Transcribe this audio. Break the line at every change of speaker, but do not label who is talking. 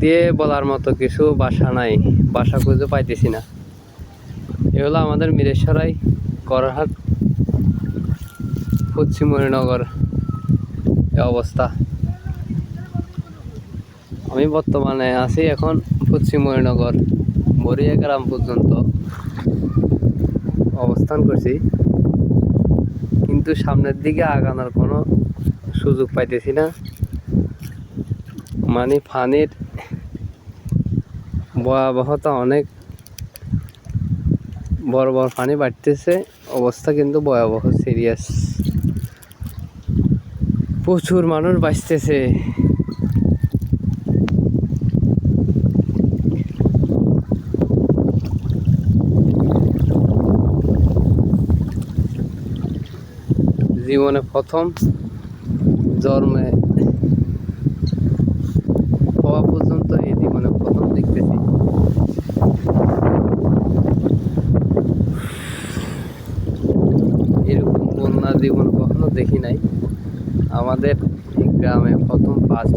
দিয়ে বলার মতো কিছু বাসা নাই বাসা খুঁজে পাইতেছি না। এ হলো আমাদের মিরেশ্বরাই, করহাট পশ্চিম মণিনগর এ অবস্থা। আমি বর্তমানে আছি এখন পশ্চিম মণিনগর বরিয়া গ্রাম পর্যন্ত অবস্থান করছি। কিন্তু সামনের দিকে আগানোর কোনো সুযোগ পাইতেছি না। মানে ফানির ভয়াবহতা অনেক বড় বড় পানি বাড়তেছে। অবস্থা কিন্তু ভয়াবহ সিরিয়াস প্রচুর মানুষ বাঁচতেছে। জীবনে প্রথম জন্মে হওয়া পর্যন্ত এই জীবনে প্রথম দেখতেছি বন্যা জীবন কখনো দেখি নাই। আমাদের গ্রামে প্রথম ফার্স্ট